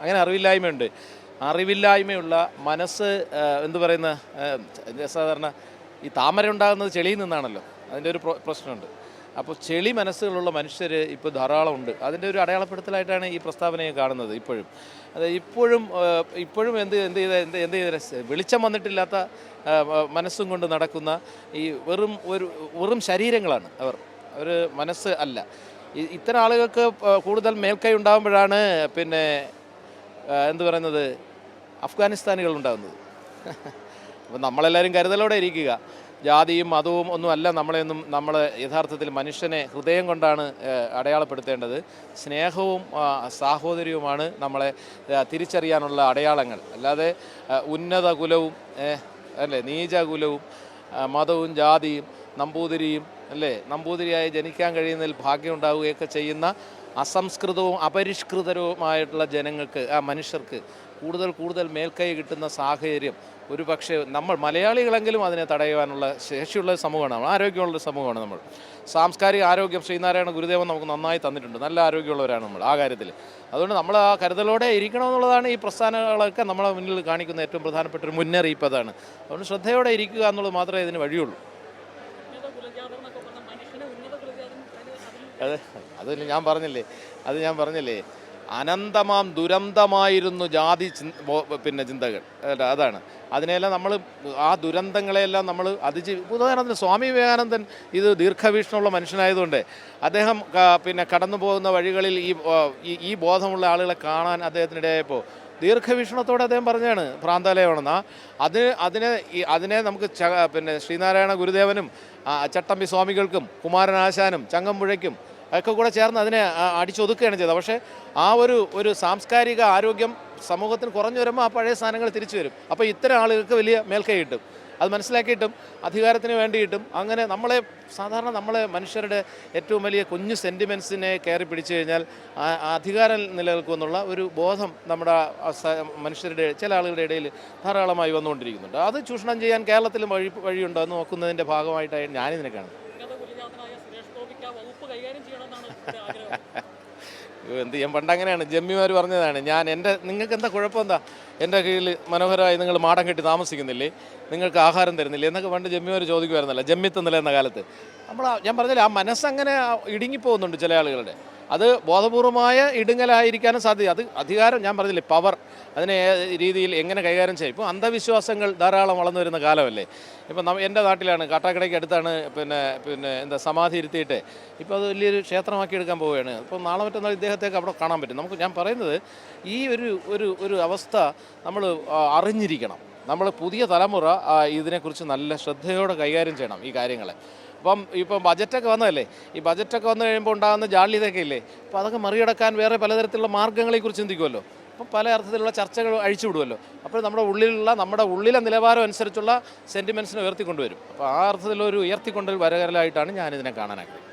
അങ്ങനെ അറിവില്ലായ്മയുണ്ട്. അറിവില്ലായ്മയുള്ള മനസ്സ് എന്തു പറയുന്ന സാധാരണ ഈ താമര ഉണ്ടാകുന്നത് ചെളിയിൽ നിന്നാണല്ലോ. അതിന്റെ ഒരു പ്രശ്നമുണ്ട്. അപ്പോൾ ചെളി മനസ്സുകളുള്ള മനുഷ്യർ ഇപ്പോൾ ധാരാളം ഉണ്ട്. അതിന്റെ ഒരു അടയാളപ്പെടുത്തലായിട്ടാണ് ഈ പ്രസ്താവനയെ കാണുന്നത് ഇപ്പോഴും. അത് ഇപ്പോഴും ഇപ്പോഴും എന്ത് എന്ത് ചെയ്ത എന്ത് എന്ത് ചെയ്ത വെളിച്ചം വന്നിട്ടില്ലാത്ത മനസ്സും കൊണ്ട് നടക്കുന്ന ഈ വെറും ഒരു വെറും ശരീരങ്ങളാണ് അവർ. അവർ മനസ്സ് അല്ല. ഇത്തരം ആളുകൾക്ക് കൂടുതൽ മേൽക്കൈ ഉണ്ടാകുമ്പോഴാണ് പിന്നെ എന്ത് പറയുന്നത്? അഫ്ഗാനിസ്ഥാനികൾ ഉണ്ടാകുന്നത് അപ്പം നമ്മളെല്ലാവരും കരുതലോടെ ഇരിക്കുക. ജാതിയും മതവും ഒന്നുമല്ല നമ്മളെയൊന്നും നമ്മൾ യഥാർത്ഥത്തിൽ മനുഷ്യനെ ഹൃദയം കൊണ്ടാണ് അടയാളപ്പെടുത്തേണ്ടത്. സ്നേഹവും സാഹോദര്യവുമാണ് നമ്മളെ തിരിച്ചറിയാനുള്ള അടയാളങ്ങൾ. അല്ലാതെ ഉന്നത കുലവും അല്ലേ നീചകുലവും മതവും ജാതിയും നമ്പൂതിരിയും അല്ലേ നമ്പൂതിരിയായി ജനിക്കാൻ കഴിയുന്നതിൽ ഭാഗ്യമുണ്ടാവുകയൊക്കെ ചെയ്യുന്ന അസംസ്കൃതവും അപരിഷ്കൃതവുമായിട്ടുള്ള ജനങ്ങൾക്ക് ആ മനുഷ്യർക്ക് കൂടുതൽ കൂടുതൽ മേൽക്കൈ കിട്ടുന്ന സാഹചര്യം. ഒരു പക്ഷേ നമ്മൾ മലയാളികളെങ്കിലും അതിനെ തടയുവാനുള്ള ശേഷിയുള്ള സമൂഹമാണ്. നമ്മൾ ആരോഗ്യമുള്ള സമൂഹമാണ് നമ്മൾ. സാംസ്കാരിക ആരോഗ്യം ശ്രീനാരായണ ഗുരുദേവൻ നമുക്ക് നന്നായി തന്നിട്ടുണ്ട്. നല്ല ആരോഗ്യമുള്ളവരാണ് നമ്മൾ ആ കാര്യത്തിൽ. അതുകൊണ്ട് നമ്മൾ ആ കരുതലോടെ ഇരിക്കണമെന്നുള്ളതാണ് ഈ പ്രസ്ഥാനങ്ങളൊക്കെ നമ്മളെ മുന്നിൽ കാണിക്കുന്ന ഏറ്റവും പ്രധാനപ്പെട്ട ഒരു മുന്നറിയിപ്പ് അതാണ്. അതുകൊണ്ട് ശ്രദ്ധയോടെ ഇരിക്കുക എന്നുള്ളത് മാത്രമേ ഇതിന് വഴിയുള്ളൂ. അതെ അതല്ല ഞാൻ പറഞ്ഞില്ലേ അത് ഞാൻ പറഞ്ഞില്ലേ അനന്തമാം ദുരന്തമായിരുന്നു ജാതി പിന്നെ ചിന്തകൾ. അതാണ്. അതിനെല്ലാം നമ്മൾ ആ ദുരന്തങ്ങളെല്ലാം നമ്മൾ അതിജീ ഉദാഹരണത്തിന് സ്വാമി വിവേകാനന്ദൻ ഇത് ദീർഘവീക്ഷണമുള്ള മനുഷ്യനായതുകൊണ്ട് അദ്ദേഹം പിന്നെ കടന്നു പോകുന്ന വഴികളിൽ ഈ- ഈ ബോധമുള്ള ആളുകളെ കാണാൻ അദ്ദേഹത്തിനിടയായപ്പോൾ ദീർഘവീക്ഷണത്തോടെ അദ്ദേഹം പറഞ്ഞാണ് ഭ്രാന്താലയമാണെന്ന്. അതിന് അത് അതിനെ അതിനെ നമുക്ക് പിന്നെ ശ്രീനാരായണ ഗുരുദേവനും ചട്ടമ്പി സ്വാമികൾക്കും കുമാരനാശാനും ചങ്ങമ്പുഴയ്ക്കും ഒക്കെ കൂടെ ചേർന്ന് അതിനെ അടിച്ചൊതുക്കുകയാണ് ചെയ്തത്. പക്ഷേ ആ ഒരു ഒരു സാംസ്കാരിക ആരോഗ്യം സമൂഹത്തിന് കുറഞ്ഞു വരുമ്പോൾ ആ പഴയ സാധനങ്ങൾ തിരിച്ചു വരും. അപ്പോൾ ഇത്തരം ആളുകൾക്ക് വലിയ മേൽക്കൈ കിട്ടും. അത് മനസ്സിലാക്കിയിട്ടും അധികാരത്തിന് വേണ്ടിയിട്ടും അങ്ങനെ നമ്മളെ സാധാരണ നമ്മളെ മനുഷ്യരുടെ ഏറ്റവും വലിയ കുഞ്ഞു സെന്റിമെൻസിനെ കയറി പിടിച്ചു കഴിഞ്ഞാൽ അധികാരം നിലനിൽക്കുമെന്നുള്ള ഒരു ബോധം നമ്മുടെ മനുഷ്യരുടെ ചില ആളുകളുടെ ഇടയിൽ ധാരാളമായി വന്നുകൊണ്ടിരിക്കുന്നുണ്ട്. അത് ചൂഷണം ചെയ്യാൻ കേരളത്തിലും വഴി വഴിയുണ്ടോ എന്ന് നോക്കുന്നതിന്റെ ഭാഗമായിട്ടാണ് ഞാനിതിനെ കാണുന്നത്. എന്ത് ചെയ്യാൻ പണ്ട് അങ്ങനെയാണ് ജമ്മിമാർ പറഞ്ഞതാണ് ഞാൻ എന്റെ നിങ്ങൾക്ക് എന്താ കുഴപ്പം എന്താ എന്റെ കീഴിൽ മനോഹരമായി നിങ്ങൾ മാടം കെട്ടി താമസിക്കുന്നില്ലേ? നിങ്ങൾക്ക് ആഹാരം തരുന്നില്ലേ? എന്നൊക്കെ പണ്ട് ജമ്മിമാർ ചോദിക്കുമായിരുന്നല്ലോ ജമ്മിത്തന്നില്ല എന്ന കാലത്ത്. നമ്മൾ ഞാൻ പറഞ്ഞില്ല ആ മനസ്സങ്ങനെ ഇടുങ്ങിപ്പോകുന്നുണ്ട് ചില ആളുകളുടെ. അത് ബോധപൂർവമായ ഇടുങ്ങലായിരിക്കാനും സാധ്യത. അത് അധികാരം ഞാൻ പറഞ്ഞില്ലേ പവർ അതിനെ രീതിയിൽ എങ്ങനെ കൈകാര്യം ചെയ്യും. ഇപ്പോൾ അന്ധവിശ്വാസങ്ങൾ ധാരാളം വളർന്നു വരുന്ന കാലമല്ലേ. ഇപ്പം നമ്മ എന്റെ നാട്ടിലാണ് കാട്ടാക്കടയ്ക്ക് അടുത്താണ് പിന്നെ പിന്നെ എന്താ സമാധി ഇരുത്തിയിട്ട് ഇപ്പോൾ അത് വലിയൊരു ക്ഷേത്രമാക്കി എടുക്കാൻ പോവുകയാണ്. അപ്പോൾ നാളെ മറ്റന്നാൾ ഇദ്ദേഹത്തേക്ക് അവിടെ കാണാൻ പറ്റും. നമുക്ക് ഞാൻ പറയുന്നത് ഈ ഒരു ഒരു ഒരു അവസ്ഥ നമ്മൾ അറിഞ്ഞിരിക്കണം. നമ്മൾ പുതിയ തലമുറ ഇതിനെക്കുറിച്ച് നല്ല ശ്രദ്ധയോടെ കൈകാര്യം ചെയ്യണം ഈ കാര്യങ്ങളെ. അപ്പം ഇപ്പം ബജറ്റൊക്കെ വന്നതല്ലേ? ഈ ബജറ്റൊക്കെ വന്നു കഴിയുമ്പോൾ ഉണ്ടാകുന്ന ജാള്യതയൊക്കെ ഇല്ലേ? അപ്പോൾ അതൊക്കെ മറികടക്കാൻ വേറെ പലതരത്തിലുള്ള മാർഗങ്ങളെക്കുറിച്ച് ചിന്തിക്കുമല്ലോ? അപ്പം പല അർത്ഥത്തിലുള്ള ചർച്ചകൾ അഴിച്ചു വിടുമല്ലോ? അപ്പോൾ നമ്മുടെ ഉള്ളിലുള്ള നമ്മുടെ ഉള്ളിലെ നിലവാരം അനുസരിച്ചുള്ള സെന്റിമെൻസിനെ ഉയർത്തിക്കൊണ്ടുവരും. അപ്പോൾ ആ അർത്ഥത്തിലൊരു ഉയർത്തിക്കൊണ്ടൊരു വരകരലായിട്ടാണ് ഞാനിതിനെ കാണാനാഗ്രഹിക്കുന്നത്.